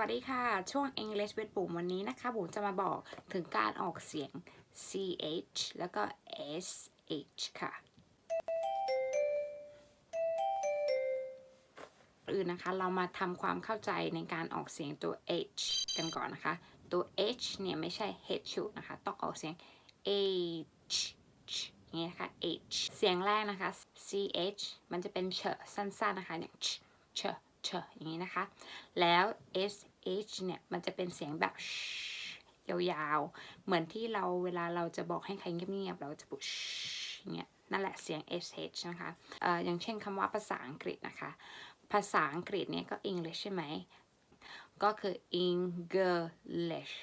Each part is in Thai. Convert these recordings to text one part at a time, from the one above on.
สวัสดีค่ะ ช่วง English with บุ๋มวันนี้นะคะ บุ๋มจะมาบอกถึงการออกเสียง ch แล้วก็ sh ค่ะ อื่นนะคะ เรามาทำความเข้าใจในการออกเสียงตัว h กันก่อนนะคะ ตัว h เนี่ยไม่ใช่ h นะคะ ต้องออกเสียง h อย่างนี้นะคะ h เสียงแรกนะคะ ch มันจะเป็นเฉสั้นๆนะคะอย่างเฉ เฉเฉอย่างนี้นะคะ แล้ว sh เนี่ยมันจะเป็นเสียงแบบยาวๆ เหมือนที่เราเวลาเราจะบอกให้ใครเงียบๆ เราจะพูดอย่างเงี้ย นั่นแหละเสียง sh นะคะอออย่างเช่นคำว่าภาษาอังกฤษนะคะ ภาษาอังกฤษเนี่ยก็ English ใช่ไหม ก็คือ English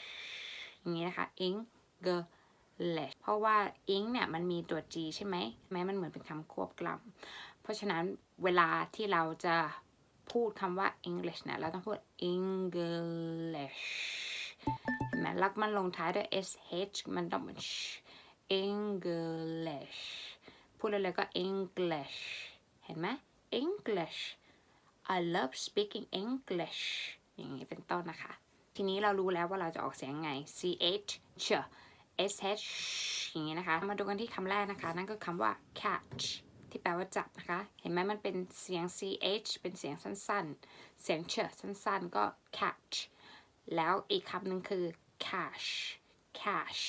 อย่างนี้นะคะ English เพราะว่า ing เนี่ยมันมีตัว g ใช่ไหมแม้มันเหมือนเป็นคำควบกล่ำเพราะฉะนั้นเวลาที่เราจะ พูดคำว่า English เนี่ยเราต้องพูด English เห็นไหมล้วมันลงท้ายด้วย sh มันต้องเป็น English พูดเลยก็ English เห็นไหม English I love speaking English อย่างนี้เป็นต้นนะคะ ทีนี้เรารู้แล้วว่าเราจะออกเสียงไง ch ch sh อย่างนี้นะคะ มาดูกันที่คำแรกนะคะ นั่นก็คำว่า catch ที่แปลว่าจับนะคะ เห็นไหมมันเป็นเสียง ch เป็นเสียงสั้นๆ เสียงเชสั้นๆ ก็ catch แล้วอีกคำหนึ่งคือ cash cash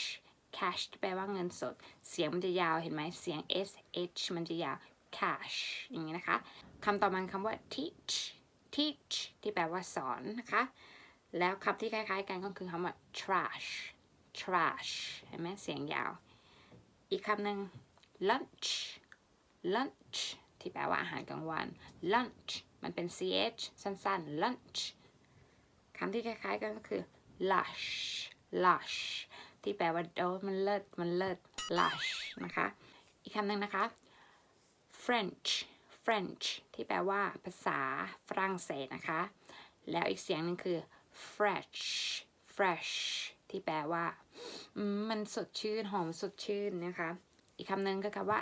cash ที่แปลว่าเงินสด เสียงมันจะยาวเห็นไหมเสียง sh มันจะยาว cash อย่างนี้นะคะคำต่อมาคำว่า teach teach ที่แปลว่าสอนนะคะ แล้วคำที่คล้ายๆกันก็คือคำว่า trash trash เห็นไหมเสียงยาว อีกคำหนึ่ง lunch lunch ที่แปลว่าอาหารกลางวัน lunch มันเป็น ch สั้นๆ lunch คำที่คล้ายๆกันก็คือ lush lush ที่แปลว่าโอ้มันเลิศมันเลิศ lush นะคะ อีกคำหนึ่งนะคะ French French ที่แปลว่าภาษาฝรั่งเศสนะคะ แล้วอีกเสียงหนึ่งคือ fresh fresh ที่แปลว่า มันสดชื่น หอมสดชื่นนะคะ อีกคำหนึ่งก็คือว่า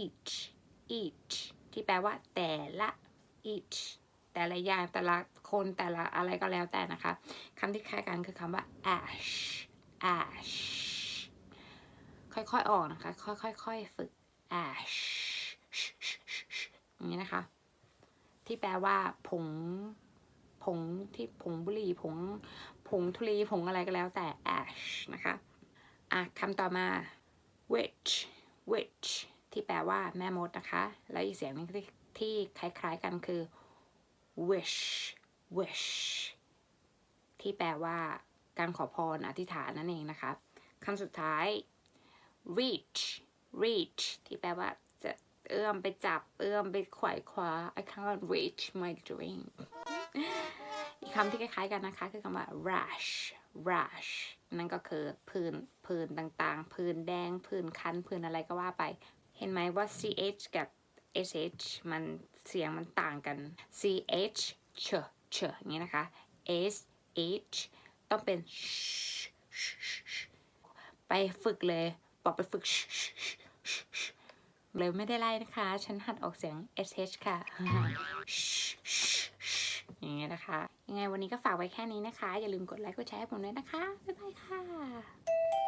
each each ที่แปลว่าแต่ละ each แต่ละอย่างแต่ละคนแต่ละอะไรก็แล้วแต่นะคะคำที่คล้ายกันคือคำว่า ash ash ค่อยๆออกนะคะ ค่อยๆฝึก ash อย่างนี้นะคะ ที่แปลว่า ผง ผงที่ผงบุหรี่ผง ผงทุลีผงอะไรก็แล้วแต่ ash นะคะอะคำต่อมา witch witch ที่แปลว่าแม่มดนะคะ แล้วอีกเสียงนึงที่คล้ายๆกันคือ wish wish ที่แปลว่าการขอพรอธิษฐานนั่นเองนะคะคำสุดท้าย reach reach ที่แปลว่าจะเอื้อมไปจับ เอื้อมไปขวายคว้า I can't reach my dream อีกคำที่คล้ายๆกันนะคะ คือคำว่า rash rash นั่นก็คือผื่นผื่นต่างๆผื่นแดงผื่นคันผื่นอะไรก็ว่าไป เห็นไหมว่า ch กับ sh มันเสียงมันต่างกัน ch เฉเฉอย่างนี้นะคะ sh ต้องเป็น ไปฝึกเลย บอกไปฝึกเลยไม่ได้ไล่นะคะ ฉันหัดออกเสียง sh ค่ะอย่างเงี้ยนะคะ ยังไงวันนี้ก็ฝากไว้แค่นี้นะคะ อย่าลืมกดไลค์กดแชร์ให้ผมด้วยนะคะ บ๊ายบายค่ะ